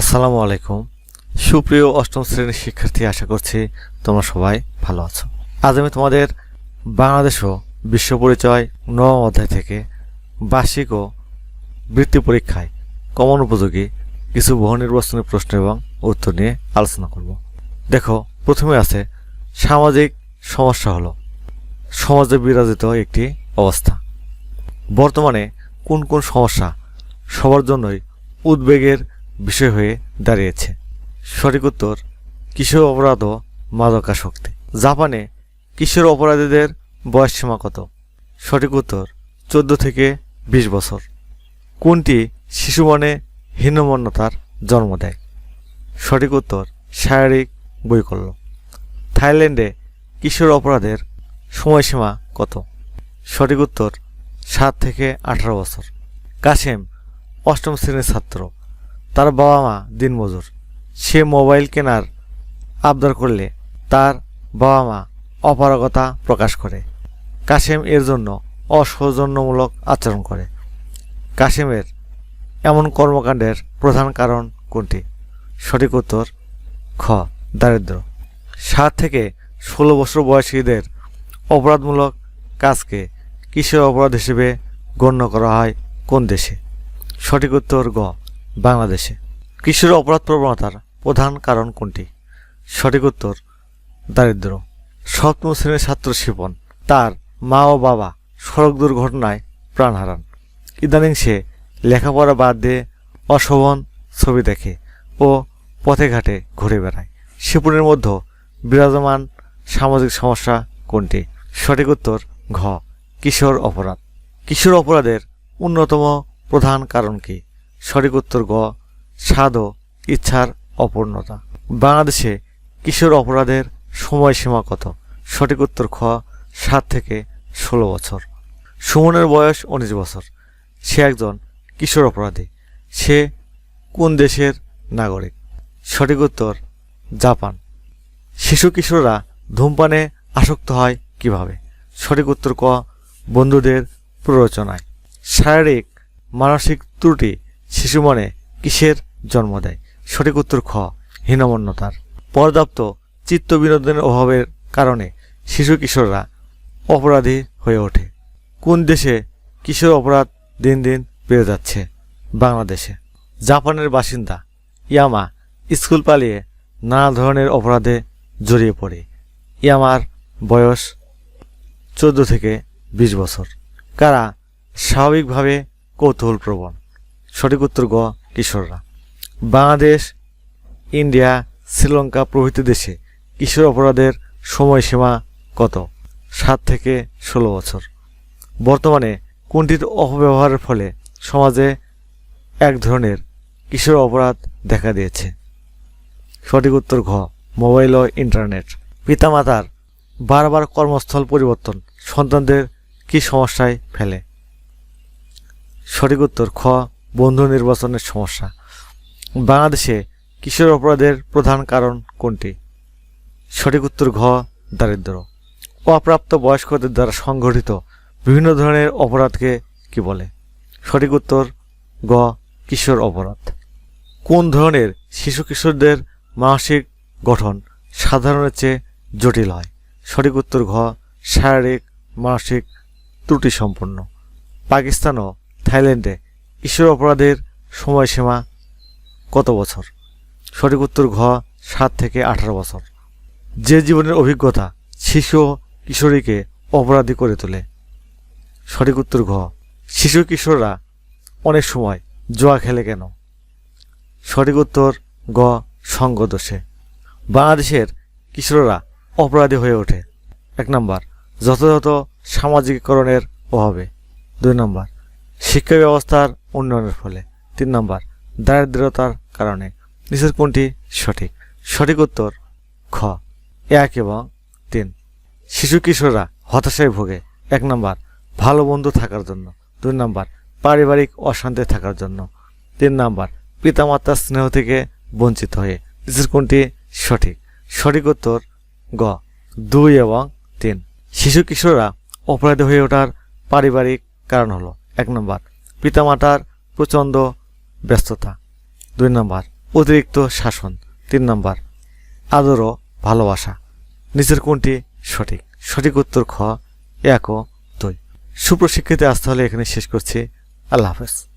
আসসালামু আলাইকুম। সুপ্রিয় অষ্টম শ্রেণির শিক্ষার্থী, আশা করছি তোমরা সবাই ভালো আছো। আজ আমি তোমাদের বাংলাদেশ ও বিশ্ব পরিচয় নবম অধ্যায় থেকে বার্ষিক ও বৃত্তি পরীক্ষায় কমন উপযোগী কিছু বহু নির্বাচনী প্রশ্ন এবং উত্তর নিয়ে আলোচনা করব। দেখো, প্রথমে আছে, সামাজিক সমস্যা হলো সমাজে বিরাজিত একটি অবস্থা। বর্তমানে কোন কোন সমস্যা সবার জন্যই উদ্বেগের বিষয় হয়ে দাঁড়িয়েছে। সঠিক উত্তর, কিশোর অপরাধ ও মাদকাসক্তি। জাপানে কিশোর অপরাধীদের বয়স সীমা কত? সঠিক উত্তর, চোদ্দ থেকে বিশ বছর। কোনটি শিশু মনে হীনমন্যতার জন্ম দেয়? সঠিক উত্তর, শারীরিক বৈকল্য। থাইল্যান্ডে কিশোর অপরাধের সময়সীমা কত? সঠিক উত্তর, সাত থেকে আঠারো বছর। কাশেম অষ্টম শ্রেণির ছাত্র। তার বাবা মা দিনমজুর। সে মোবাইল কেনার আবদার করলে তার বাবা মা অপারগতা প্রকাশ করে। কাশেম এর জন্য অসৌজন্যমূলক আচরণ করে। কাশেমের এমন কর্মকাণ্ডের প্রধান কারণ কোনটি? সঠিক উত্তর, খ দারিদ্র সাত থেকে ষোলো বছর বয়সীদের অপরাধমূলক কাজকে কিশোর অপরাধ হিসেবে গণ্য করা হয় কোন দেশে? সঠিক উত্তর, গ বাংলাদেশে। কিশোর অপরাধ প্রবণতার প্রধান কারণ কোনটি? সঠিক উত্তর দারিদ্র সপ্তম শ্রেণির ছাত্র শিপন তার মা ও বাবা সড়ক দুর্ঘটনায় প্রাণ হারান। ইদানিং সে লেখাপড়া বাদ দিয়ে অশোভন ছবি দেখে ও পথে ঘাটে ঘুরে বেড়ায়। শিপনের মধ্যে বিরাজমান সামাজিক সমস্যা কোনটি? সঠিক উত্তর, ঘ, কিশোর অপরাধ। কিশোর অপরাধের অন্যতম প্রধান কারণ কি? সঠিক উত্তর গ, স্বাদ ও ইচ্ছার অপূর্ণতা। বাংলাদেশে কিশোর অপরাধের সময়সীমা কত? সঠিক উত্তর খ, সাত থেকে ষোলো বছর। সুমনের বয়স উনিশ বছর। সে একজন কিশোর অপরাধী। সে কোন দেশের নাগরিক? সঠিক উত্তর জাপান। শিশু কিশোররা ধূমপানে আসক্ত হয় কীভাবে? সঠিক উত্তর ক, বন্ধুদের প্ররোচনায়। শারীরিক, মানসিক ত্রুটি শিশু মনে কিসের জন্ম দেয়? সঠিক উত্তর খ, হীনমন্যতার। পর্যাপ্ত চিত্ত বিনোদনের অভাবের কারণে শিশু কিশোররা অপরাধী হয়ে ওঠে। কোন দেশে কিশোর অপরাধ দিন দিন বেড়ে যাচ্ছে? বাংলাদেশে। জাপানের বাসিন্দা ইয়ামা স্কুল পালিয়ে নানা ধরনের অপরাধে জড়িয়ে পড়ে। ইয়ামার বয়স চোদ্দ থেকে বিশ বছর। কারা স্বাভাবিকভাবে কৌতূহলপ্রবণ? সঠিক উত্তর গ, কিশোররা। বাংলাদেশ, ইন্ডিয়া, শ্রীলঙ্কা প্রভৃতি দেশে কিশোর অপরাধের সময়সীমা কত? সাত থেকে ষোলো বছর। বর্তমানে কোনটির অপব্যবহারের ফলে সমাজে এক ধরনের কিশোর অপরাধ দেখা দিয়েছে? সঠিক উত্তর ঘ, মোবাইল ও ইন্টারনেট। পিতামাতার বারবার কর্মস্থল পরিবর্তন সন্তানদের কি সমস্যায় ফেলে? সঠিক উত্তর খ বন্ধু নির্বাচনের সমস্যা। বাংলাদেশে কিশোর অপরাধের প্রধান কারণ কোনটি? সঠিক উত্তর ঘ দারিদ্র অপ্রাপ্ত বয়স্কদের দ্বারা সংঘটিত বিভিন্ন ধরনের অপরাধকে কি বলে? সঠিক উত্তর গ কিশোর অপরাধ। কোন ধরনের শিশু কিশোরদের মানসিক গঠন সাধারণের চেয়ে জটিল হয়? সঠিক উত্তর ঘ, শারীরিক মানসিক ত্রুটি সম্পন্ন পাকিস্তান ও থাইল্যান্ডে কিশোর অপরাধের সময়সীমা কত বছর? সঠিক উত্তর ঘ, সাত থেকে আঠারো বছর। যে জীবনের অভিজ্ঞতা শিশু কিশোরীকে অপরাধী করে তোলে। সঠিক উত্তর ঘ, শিশু কিশোররা অনেক সময় জোয়া খেলে কেন? সঠিক উত্তর গ সঙ্গদোষে বাংলাদেশের কিশোররা অপরাধী হয়ে ওঠে। এক নম্বর, যথাযথ সামাজিকীকরণের অভাবে। দুই নম্বর, শিক্ষা ব্যবস্থার উন্নয়নের ফলে। তিন নম্বর দারিদ্রতার কারণে। নিচের কোনটি? সঠিক। সঠিক উত্তর, খ। এক এবং তিন। শিশু কিশোররা হতাশায় ভোগে। এক নম্বর, ভালো বন্ধু থাকার জন্য। দুই নম্বর, পারিবারিক অশান্তি থাকার জন্য। তিন নম্বর, পিতামাতার স্নেহ থেকে বঞ্চিত হয়ে। নিচের কোনটি? সঠিক। সঠিক উত্তর, গ। দুই এবং তিন। শিশু কিশোররা অপরাধী হয়ে ওঠার পারিবারিক কারণ হলো, এক নম্বর পিতামাতার প্রচণ্ড ব্যস্ততা। দুই নম্বর, অতিরিক্ত শাসন। তিন নম্বর, আদর ও ভালোবাসা। নিজের কোনটি সঠিক? সঠিক উত্তর খ, এক ও দুই। সুপ্রশিক্ষিত আসতে হলে এখানে শেষ করছি। আল্লাহ হাফেজ।